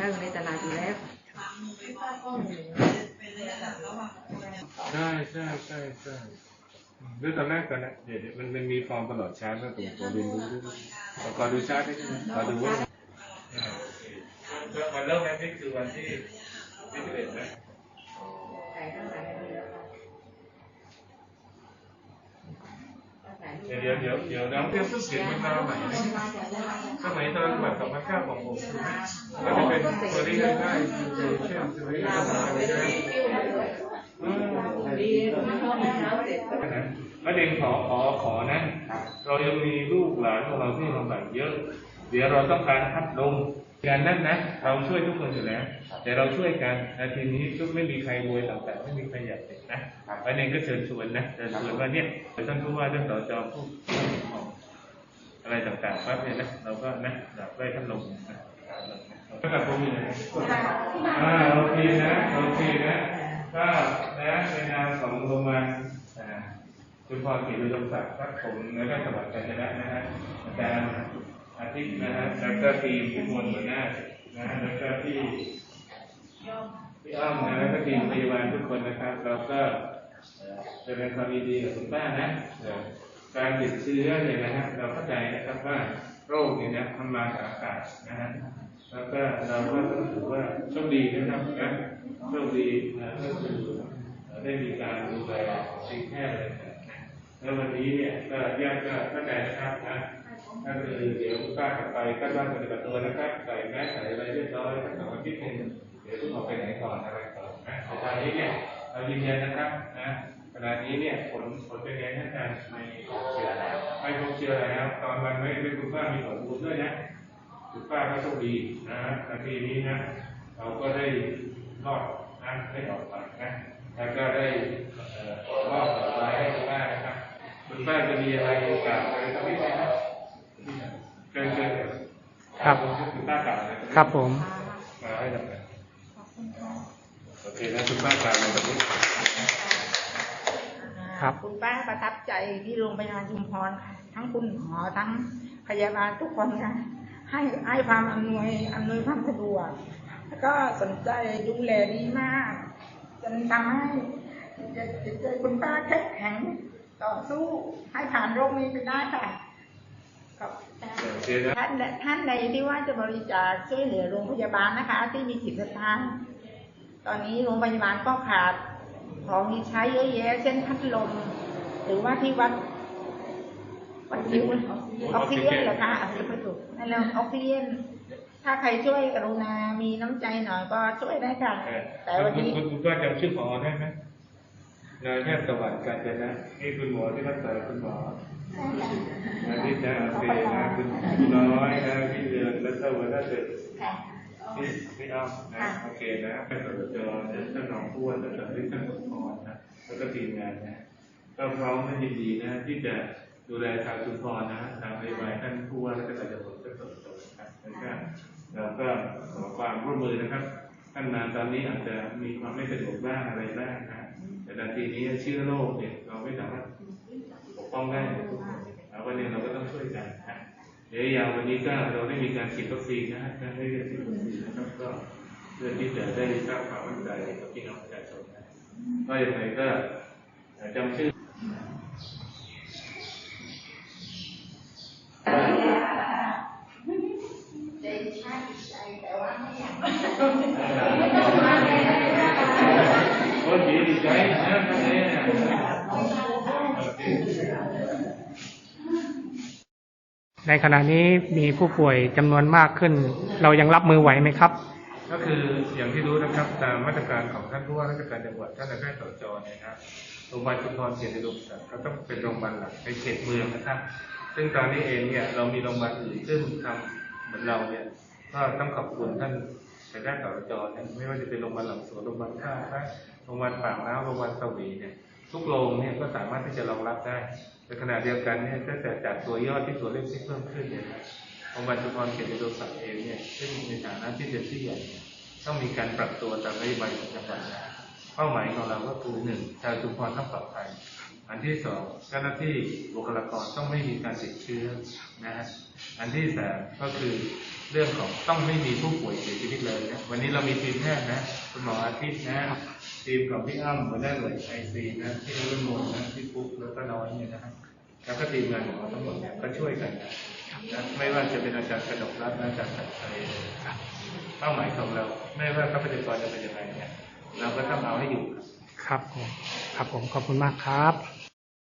ถ้าอยู่ในตลาดอยู่แล้วใช่ใช่ใช่ใช่ด้วยตอนแรกก่อนนะเดี๋ยวมันมันมีฟอร์มตลอดชาร์จก็ตัวตัวเรียนรู้ด้วยแต่ก่อนดูชาร์จได้ไหมก่อนดูว่าวันเริ่มแรกนี่คือวันที่ที่สิบเอ็ดนะเดี๋ยวเดี๋ยวเดี๋ยวเดี๋ยวน้องเตรียมเครื่องเสียงมันมาใหม่สมัยตอนแบบสองพันเก้าของผมคือมันจะเประเด็นขอขอขอนะ เรายังมีลูกหลานของเราที่ลำบากเยอะ เดี๋ยวเราต้องการพัดลมการนั้นนะ เราช่วยทุกคนอยู่แล้ว แต่เราช่วยกันนาทีนี้ทุกไม่มีใครรวยต่างๆไม่มีใครอยากเด็กนะประเด็นก็เชิญชวนนะเชิญชวนว่าเนี่ยท่านผู้ว่าท่านสจพูดอะไรต่างๆปั๊บเนี่ยนะเราก็นะอยากได้พัดลมนะ ก็กับผมอยู่นะอ่าโอเคนะโอเคนะก็นะในนามของโรงพยาบาลอ่าคุณพรศรีวิลมศักดิ์ครับผมในแพทย์จังหวัดกาญจนบุรีนะฮะอาจารย์อาทิตย์นะฮะแล้วก็ทีมผู้มวลหัวหน้านะฮะแล้วก็ที่พี่อ้อมนะแล้วก็ทีมพยาบาลทุกคนนะครับเราก็เอ่อแสดงความยินดีกับคุณป้านะเอ่อการติดเชื้อเนี่ยนะฮะเราเข้าใจนะครับว่าโรคเนี่ยนะมันมาจากอากาศนะฮะ แล้วก็เราก็ต้องถือว่าโชคดีนะครับนะโชคดีนะก็คือเอ่อได้มีการดูแลทีมแพทย์เลยนะแล้ววันนี้เนี่ยก็ญาติก็เข้าใจนะครับนะก็คือเดี๋ยวป้ากลับไปก็ต้องปฏิบัติตัวนะครับใส่แมสใส่อะไรเรียบร้อยแต่สองอาทิตย์หนึงเดี๋ยวต้องออกไปไหนก่อนอะไรก่อนนะแต่ตอนนี้เนี่ยเรายืนยันนะครับนะขณะนี้เนี่ยผลผลเป็นไงท่านอาจารย์ไม่พบเชื้อแล้วไม่พบเชื้อแล้ว ตอนวันไม่ไม่คุณป้ามีผลบุญด้วยนะ คุณป้าก็โชคดีนะนาทีนี้นะ เราก็ได้รอดนะได้ออกไปนะ แล้วก็ได้เอ่อมอบต่อไปให้คุณป้านะครับ คุณป้าจะมีอะไรกล่าวอะไรสักนิดไหมครับเชิญเชิญครับคุณป้ากล่าวอะไรสักนิดครับผมมาให้หน่อยโอเคนะคุณป้ากล่าวอะไรสักนิดครับคุณป้าประทับใจที่โรงพยาบาลชุมพรค่ะ ทั้งคุณหมอทั้งพยาบาลทุกคนค่ะ ให้ให้ความอำนวยอำนวยความสะดวกแล้วก็สนใจดูแลดีมากจนทำให้จิตจิตใจคุณป้าเข้มแข็งต่อสู้ให้ผ่านโรคนี้ไปได้ค่ะขอบคุณค่ะโอเคนะท่านท่านใดที่ว่าจะบริจาคช่วยเหลือโรงพยาบาลนะคะ ที่มีจิตศรัทธาตอนนี้โรงพยาบาลก็ขาดของที่ใช้เยอะแยะเช่นพัดลมหรือว่าที่วัด วัดนิ้วออกซิเจนเหรอคะอะไม่ถูกนั่นแล้วออกซิเจนถ้าใครช่วยกรุณา มีน้ำใจหน่อยก็ช่วยได้ค่ะเออแต่วันนี้คุณคุณป้าจำชื่อหมอได้ไหมนายแพทย์สวัสดิ์กาญจนะนี่คุณหมอที่รักษาคุณหมออาทิตย์นะโอเคนะคุณน้อยนะพี่เดือนแล้วก็วันน่าจะพี่พี่อ้อมนะโอเคนะเป็นสจนะท่านรองผู้ว่าราชการที่ท่านสมพรนะแล้วก็ทีมงานนะก็พร้อมและยินดีนะที่จะ ดูแลชาวชุมพรนะทางนโยบายท่านผู้ว่าราชการจังหวัดก็สนใจนะครับแล้วก็เราก็ขอความร่วมมือนะครับท่านมานตอนนี้อาจจะมีความไม่สะดวกบ้างอะไรบ้างนะแต่นาทีนี้เชื้อโรคเนี่ยเราไม่สามารถปกป้องได้แล้ววันนี้เราก็ต้องช่วยกันนะเดี๋ยวยาววันนี้ก็เราได้มีการฉีดวัคซีนนะฮะได้เรียนฉีดวัคซีนนะครับก็เพื่อที่จะได้สร้างความมั่นใจกับพี่น้องประชาชนนะก็ยังไงก็จำชื่อ คนดีดี ในขณะนี้มีผู้ป่วยจำนวนมากขึ้น เรายังรับมือไหวไหมครับ ก็คืออย่างที่รู้นะครับตามมาตรการของท่านผู้ว่าราชการจังหวัดท่านนายแพทย์สจเนี่ยนะครับโรงพยาบาลชุมพรเขตอุดมศักดิ์ก็ต้องเป็นโรงพยาบาลหลักในเขตเมืองนะครับ ซึ่งตอนนี้เองเนี่ยเรามีโรงพยาบาลอื่นซึ่งทำเหมือนเราเนี่ยก็ต้องขอบคุณท่าน นายแพทย์สจนะไม่ว่าจะเป็นโรงพยาบาลหลังสวนโรงพยาบาลท่าพระโรงพยาบาลปากน้ำโรงพยาบาลสวีเนี่ยทุกโรงเนี่ยก็สามารถที่จะรองรับได้ในขณะเดียวกันเนี่ยก็จะจัดตัวย่อที่ตัวเลขที่เพิ่มขึ้นเนี่ยโรงพยาบาลชุมพรเขตอุดมศักดิ์เองเนี่ยซึ่งในฐานะที่เป็นที่ใหญ่เนี่ยต้องมีการปรับตัวตามนโยบายของจังหวัดนะเป้าหมายของเราก็คือหนึ่งชาวชุมพรต้องปลอดภัย อันที่สองเจ้าหน้าที่บุคลากรต้องไม่มีการติดเชื้อนะฮะอันที่สามก็คือเรื่องของต้องไม่มีผู้ป่วยเสียชีวิตเลยนะวันนี้เรามีทีมแพทย์นะคุณหมออาทิตย์นะทีมของพี่อ้ำหัวหน้าหน่วยไอซีนะพี่นุ่นมนนะพี่ปุ๊กแล้วก็น้อยเนี่ยนะฮะแล้วก็ทีมงานของเราทั้งหมดเนี่ยก็ช่วยกันนะไม่ว่าจะเป็นอาจารย์กระดกรัตน์อาจารย์สัตย์ชัยเป้าหมายของเรา ไม่ว่าทรัพยากรจะเป็นยังไงเนี่ยเราก็ต้องเอาให้อยู่ ครับผมครับผมขอบคุณมากครับ